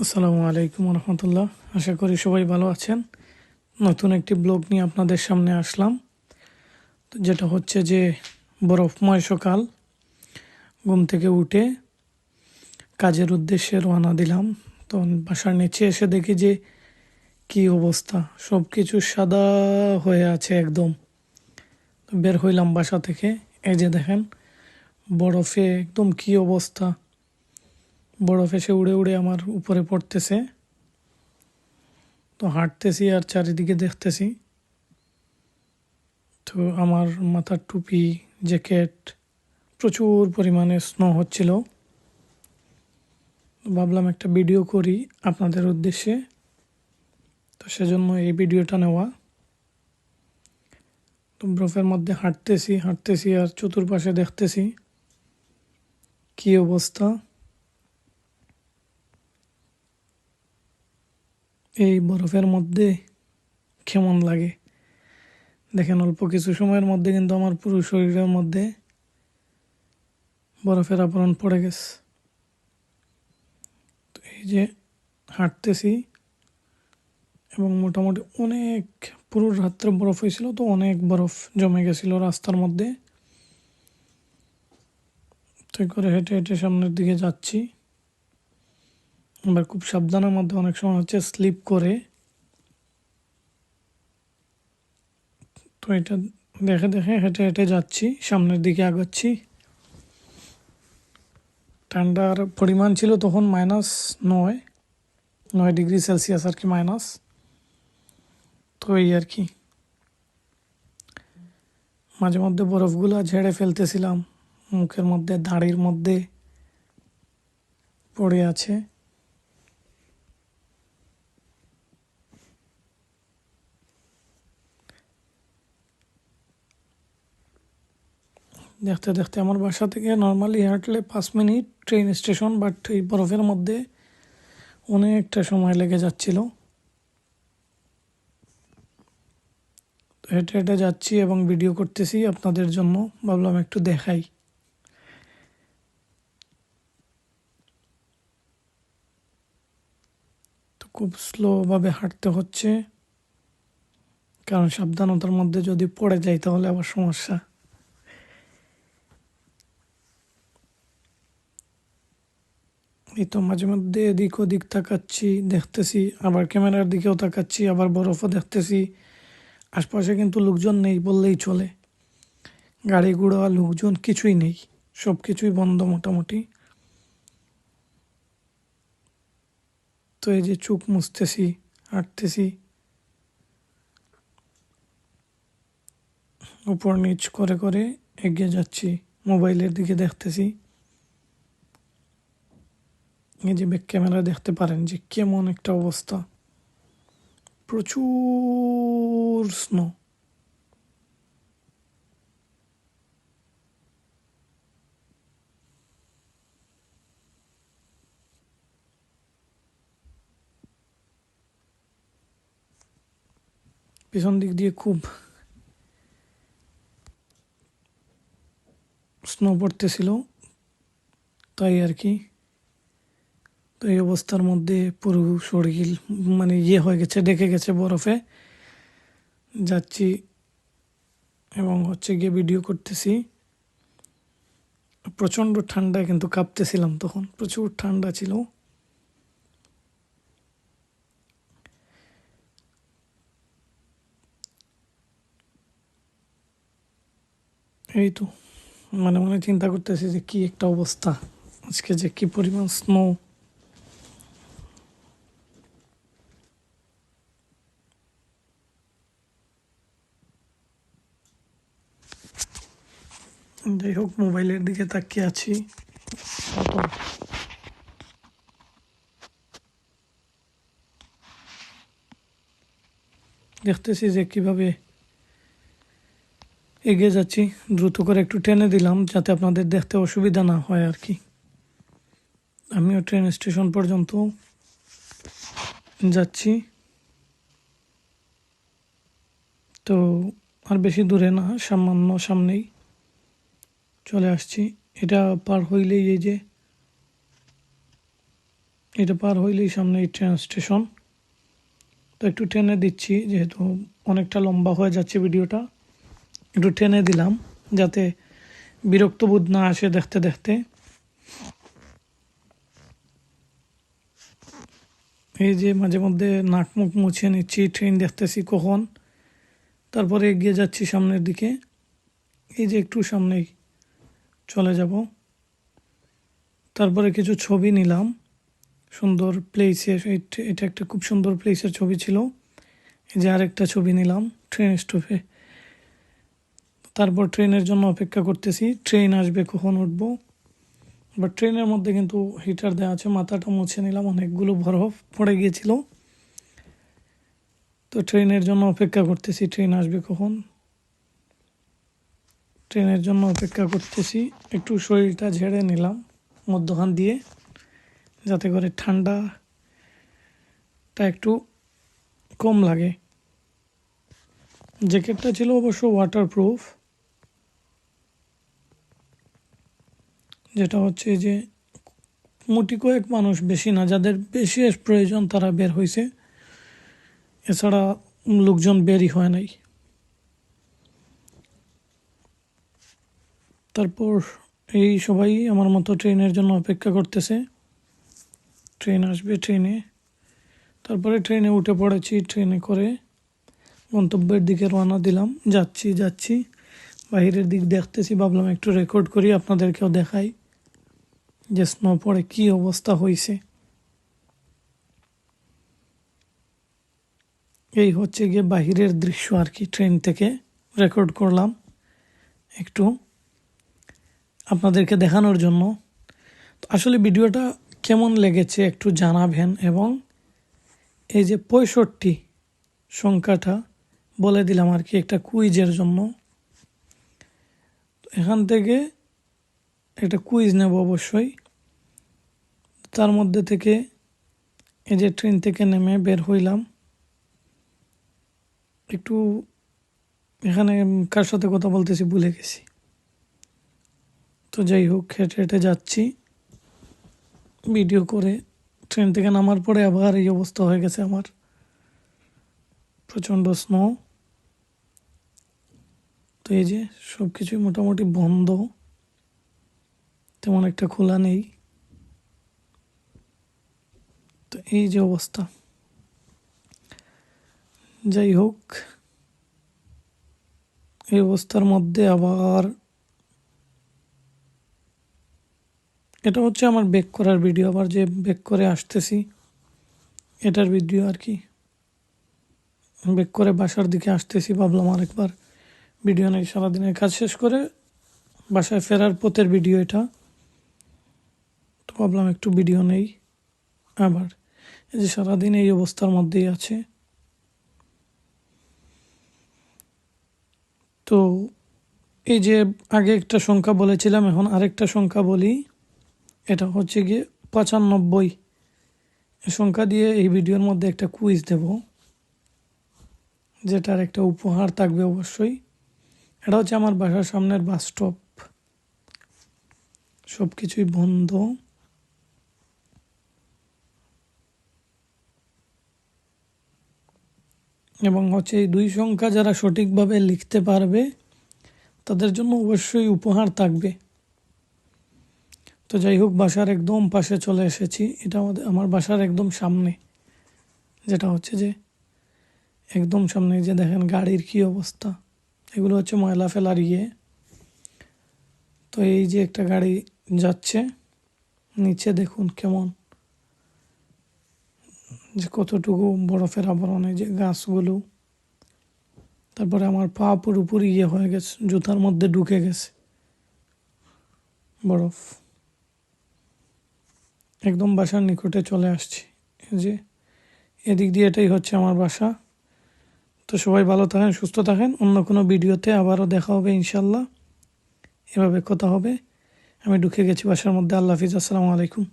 আসসালামু আলাইকুম রহমতুল্লাহ আশা করি সবাই ভালো আছেন। নতুন একটি ব্লগ নিয়ে আপনাদের সামনে আসলাম। তো যেটা হচ্ছে যে, বরফময় সকাল। ঘুম থেকে উঠে কাজের উদ্দেশ্যে রওনা দিলাম। তো বাসার নিচে এসে দেখি যে, কি অবস্থা? সব কিছু সাদা হয়ে আছে একদম। বের হইলাম বাসা থেকে। এই যে দেখেন, বরফে একদম কি অবস্থা? বরফ এসে উড়ে উড়ে আমার উপরে পড়তেছে। তো হাঁটতেছি আর চারিদিকে দেখতেছি। তো আমার মাথার টুপি, জ্যাকেট প্রচুর পরিমাণে স্নো হচ্ছিল। ভাবলাম একটা ভিডিও করি আপনাদের উদ্দেশ্যে। তো সেজন্য এই ভিডিওটা নেওয়া। তো বরফের মধ্যে হাঁটতেছি হাঁটতেছি আর চতুর্পাশে দেখতেছি। কি অবস্থা? এই বরফের মধ্যে কেমন লাগে? দেখেন অল্প কিছু সময়ের মধ্যে কিন্তু আমার পুরো শরীরের মধ্যে বরফের আবরণ পড়ে গেছে। তো এই যে হাঁটতেছি এবং মোটামুটি অনেক, পুরো রাত্রে বরফ হয়েছিল তো অনেক বরফ জমে গেছিল রাস্তার মধ্যে। তো করে হেঁটে হেঁটে সামনের দিকে যাচ্ছি। আবার খুব সাবধানের মধ্যে অনেক সময় হচ্ছে স্লিপ করে। তো এটা দেখে দেখে হেঁটে হেঁটে যাচ্ছি, সামনের দিকে আগাচ্ছি। ঠান্ডার পরিমাণ ছিল তখন মাইনাস নয় নয় ডিগ্রি সেলসিয়াস আর কি মাইনাস তো এই আর কি। মাঝে মধ্যে বরফগুলো ঝেড়ে ফেলতেছিলাম, মুখের মধ্যে, দাড়ির মধ্যে পড়ে আছে। দেখতে দেখতে আমার বাসা থেকে নর্মালি হাঁটলে পাঁচ মিনিট ট্রেন স্টেশন বাট এই বরফের মধ্যে অনেকটা সময় লেগে যাচ্ছিল। হেঁটে হেঁটে যাচ্ছি এবং ভিডিও করতেছি আপনাদের জন্য, ভাবলাম একটু দেখাই। তো খুব স্লোভাবে হাঁটতে হচ্ছে, কারণ সাবধানতার মধ্যে যদি পড়ে যাই তাহলে আবার সমস্যা। এই তো মাঝে মধ্যে এদিক ওদিক তাকাচ্ছি, দেখতেছি। আবার ক্যামেরার দিকেও তাকাচ্ছি, আবার বরফও দেখতেছি। আশপাশে কিন্তু লোকজন নেই বললেই চলে। গাড়ি ঘোড়া, লোকজন কিছুই নেই। সব কিছুই বন্ধ মোটামুটি। তো এই যে চোখ মুছতেছি, হাঁটতেছি। উপর নিচ করে করে এগিয়ে যাচ্ছি, মোবাইলের দিকে দেখতেছি। যে ব্যাক ক্যামেরা দেখতে পারেন যে কেমন একটা অবস্থা। প্রচুর স্নো পিছন দিক দিয়ে খুব স্নো পড়তেছিল, তাই আর কি। তো এই অবস্থার মধ্যে পুরো শরীর মানে ইয়ে হয়ে গেছে ডেকে গেছে বরফে। যাচ্ছি এবং হচ্ছে গিয়ে ভিডিও করতেছি। প্রচণ্ড ঠান্ডায় কিন্তু কাঁপতেছিলাম তখন, প্রচুর ঠান্ডা ছিল। এই তো মানে মনে চিন্তা করতেছি যে কি একটা অবস্থা, আজকে যে কি পরিমাণ স্নো যাই হোক মোবাইলের দিকে তাকিয়ে আছি। দেখতেছি যে কীভাবে এগিয়ে যাচ্ছি। দ্রুত করে একটু টেনে দিলাম যাতে আপনাদের দেখতে অসুবিধা না হয় আর কি। আমিও ট্রেন স্টেশন পর্যন্ত যাচ্ছি। তো আর বেশি দূরে না সামান্য সামনেই। চলে আসছি। এটা পার হইলেই এই যে, এটা পার হইলেই সামনে এই ট্রেন স্টেশন তো একটু টেনে দিচ্ছি, যেহেতু অনেকটা লম্বা হয়ে যাচ্ছে ভিডিওটা। একটু টেনে দিলাম, যাতে বিরক্ত বোধ না আসে দেখতে দেখতে। এই যে মাঝে মধ্যে নাক মুখ মুছে নিচ্ছি ট্রেন দেখতেছি কখন। তারপরে এগিয়ে যাচ্ছি সামনের দিকে। এই যে একটু সামনেই চলে যাব। তারপরে কিছু ছবি নিলাম। সুন্দর প্লেসে এটা একটা খুব সুন্দর প্লেসের ছবি ছিল। এই যে আরেকটা ছবি নিলাম ট্রেন স্টপে তারপর ট্রেনের জন্য অপেক্ষা করতেছি। ট্রেন আসবে কখন উঠবো? বাট ট্রেনের মধ্যে কিন্তু হিটার দেওয়া আছে, মাথাটা মুছে নিলাম, অনেকগুলো বরফ পড়ে গিয়েছিল। তো ট্রেনের জন্য অপেক্ষা করতেছি ট্রেন আসবে কখন? ট্রেনের জন্য অপেক্ষা করতেছি। একটু শরীরটা ঝেড়ে নিলাম মধ্যখান দিয়ে, যাতে করে ঠান্ডাটা একটু কম লাগে। জ্যাকেটটা ছিল অবশ্য ওয়াটারপ্রুফ যেটা হচ্ছে যে, মুটি কয়েক মানুষ বেশি না, যাদের বেশি প্রয়োজন তারা বের হয়েছে এছাড়া লোকজন বেরই হয় নাই। তারপর এই সবাই আমার মতো ট্রেনের জন্য অপেক্ষা করতেছে। ট্রেন আসবে ট্রেনে। তারপরে ট্রেনে উঠে পড়েছি, ট্রেনে করে গন্তব্যের দিকে রওনা দিলাম। যাচ্ছি যাচ্ছি। বাইরের দিক দেখতেছি, ভাবলাম একটু রেকর্ড করি, আপনাদেরকেও দেখাই যে স্নো পড়ে কি অবস্থা হয়েছে এই হচ্ছে গিয়ে বাহিরের দৃশ্য আর কি, ট্রেন থেকে রেকর্ড করলাম। একটু আপনাদেরকে দেখানোর জন্য। তো আসলে ভিডিওটা কেমন লেগেছে একটু জানাবেন এবং এই যে পঁয়ষট্টি সংখ্যাটা বলে দিলাম আর কি একটা কুইজের জন্য। তো এখান থেকে একটা কুইজ নেব অবশ্যই। তার মধ্যে থেকে এই যে ট্রেন থেকে নেমে বের হইলাম। একটু এখানে কার সাথে কথা বলতেছি ভুলে গেছি। তো যাই হোক, হেঁটে হেঁটে যাচ্ছি। ভিডিও করে ট্রেন থেকে নামার পরে আবার এই অবস্থা হয়ে গেছে আমার। প্রচণ্ড স্নো। তো এই যে সব কিছুই মোটামুটি বন্ধ। তেমন একটা খোলা নেই। তো এই যে অবস্থা। যাই হোক, এই অবস্থার মধ্যে আবার এটা হচ্ছে আমার বেক করার ভিডিও আবার যে বেক করে আসতেছি, এটার ভিডিও আর কি। বেক করে বাসার দিকে আসতেছি, ভাবলাম আরেকবার ভিডিও নেই, সারাদিনের কাজ শেষ করে বাসায় ফেরার পথের ভিডিও এটা। তো ভাবলাম একটু ভিডিও নেই আবার। এই যে সারাদিন এই অবস্থার মধ্যেই আছে। তো এই যে আগে একটা সংখ্যা বলেছিলাম, এখন আরেকটা সংখ্যা বলি। এটা হচ্ছে গিয়ে পঁচানব্বই। সংখ্যা দিয়ে এই ভিডিওর মধ্যে একটা কুইজ দেব, যেটার একটা উপহার থাকবে অবশ্যই। এটা হচ্ছে আমার বাসার সামনের বাস স্টপ সব কিছুই বন্ধ। এবং হচ্ছে এই দুই সংখ্যা যারা সঠিকভাবে লিখতে পারবে, তাদের জন্য অবশ্যই উপহার থাকবে। তো যাই হোক, বাসার একদম পাশে চলে এসেছি। এটা আমাদের, আমার বাসার একদম সামনে। যেটা হচ্ছে যে, একদম সামনে যে দেখেন গাড়ির কি অবস্থা। এগুলো হচ্ছে ময়লা ফেলার ইয়ে। তো এই যে একটা গাড়ি যাচ্ছে, নিচে দেখুন কেমন। যে কতটুকু বরফের আবরণ এই যে গাছগুলো। তারপরে আমার পা পুরোপুরি ইয়ে হয়ে গেছে, জুতার মধ্যে ঢুকে গেছে। বরফ। একদম বাসার নিকটে চলে আসছি। যে, এদিক দিয়ে এটাই হচ্ছে আমার বাসা। তো সবাই ভালো থাকেন, সুস্থ থাকেন। অন্য কোনো ভিডিওতে আবারও দেখা হবে ইনশাল্লাহ এভাবে কথা হবে। আমি ঢুকে গেছি বাসার মধ্যে। আল্লাহ হাফিজ। আসসালামু আলাইকুম।